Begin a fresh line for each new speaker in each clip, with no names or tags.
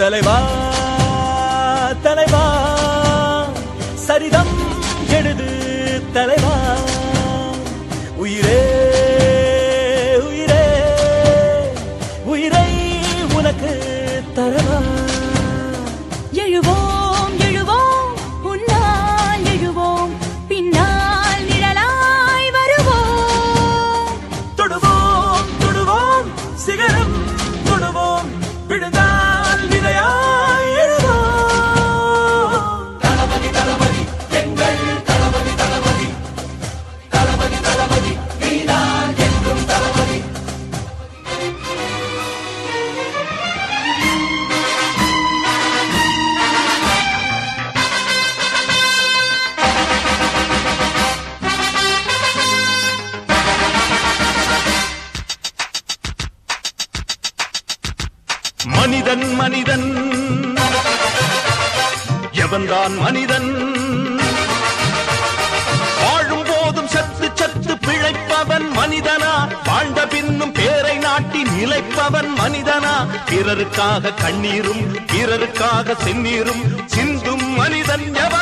தலைவா தலைவா. சரிதம் எழுது தலைவா.
மனிதன் மனிதன். எவன்தான் மனிதன்? வாழும் போதும் சத்து சத்து பிழைப்பவன் மனிதனா. வாழ்ந்த பின்னும் பேரை நாட்டி நிலைப்பவன் மனிதனா. பிறருக்காக கண்ணீரும் பிறருக்காக செந்நீரும் சிந்தும் மனிதன் எவன்?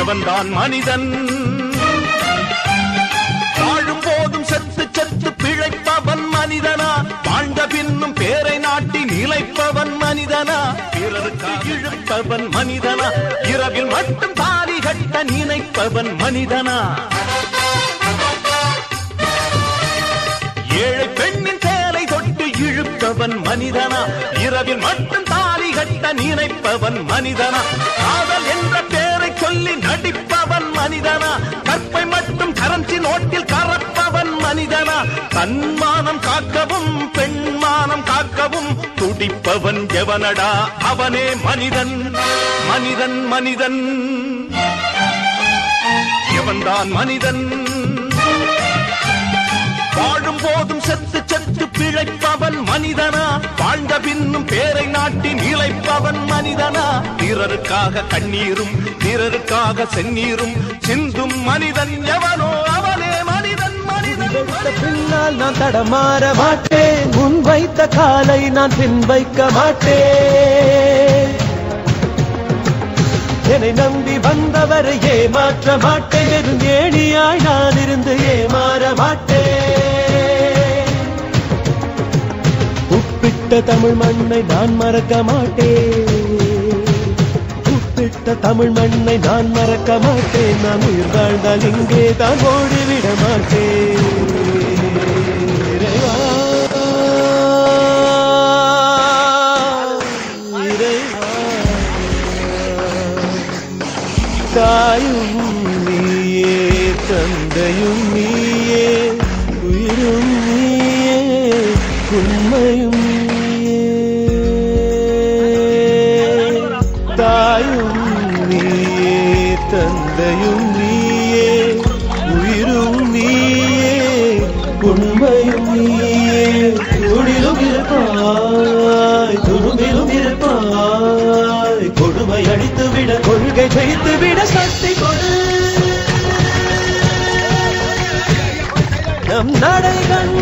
எவன்தான் மனிதன். வாழும் போதும் செத்து செத்து பிழைப்பவன் மனிதனா. வாழ்ந்த பின்னும் பேரை நாட்டி நிலைப்பவன் மனிதனா. பிறருக்கு இழுப்பவன் மனிதனா. இரவில் மட்டும் தாலி கட்ட நினைப்பவன் மனிதனா. ஏழை பெண்ணின் தேலை தொட்டு இழுப்பவன் மனிதனா. இரவில் மட்டும் தாலி கட்ட நினைப்பவன் மனிதனா. காதல் என்ற நடிப்பவன் மனிதனா? கற்பை மட்டும் கரஞ்சி நோட்டில் கரப்பவன் மனிதனா? தன்மானம் காக்கவும் பெண்மானம் காக்கவும் துடிப்பவன் எவனடா? அவனே மனிதன் மனிதன் மனிதன். எவன்தான் மனிதன்? வாழும் போதும் செத்து செத்து பிழைப்பவன் மனிதனா. வாழ்ந்த பின்னும் பேரை நாட்டி நிலைப்பவன் மனிதனா. பிறருக்காக கண்ணீரும் பிறருக்காக செந்நீரும் சிந்தும் மனிதன் எவனோ அவனே மனிதன் மனிதன்
பின்னால் நான் தடமாற மாட்டேன். முன் வைத்த காலை நான் பின் வைக்க மாட்டேன். என்னை நம்பி வந்தவரை ஏமாற்ற மாட்டேன். ஏணியாய் நான் இருந்து ஏமாற மாட்டேன். தமிழ் மண்ணை நான் மறக்க மாட்டேன். கூப்பிட்ட தமிழ் மண்ணை நான் மறக்க மாட்டேன். நான் உயிர் வாழ்ந்தால் இங்கே தான் ஓடிவிட மாட்டேன். தாயும் நீயே தந்தையும் நீ தாயும் நீயே தந்தையும் நீயே உயிரும் நீயே உண்மையும் நீயே. துணிலும் இருப்பாய் துரும்பிலும் இருப்பாய் கொடுமை அடித்து விட கொள்கை ஜெயித்து விட சக்தி கொடு. நம் நடை நடைகள்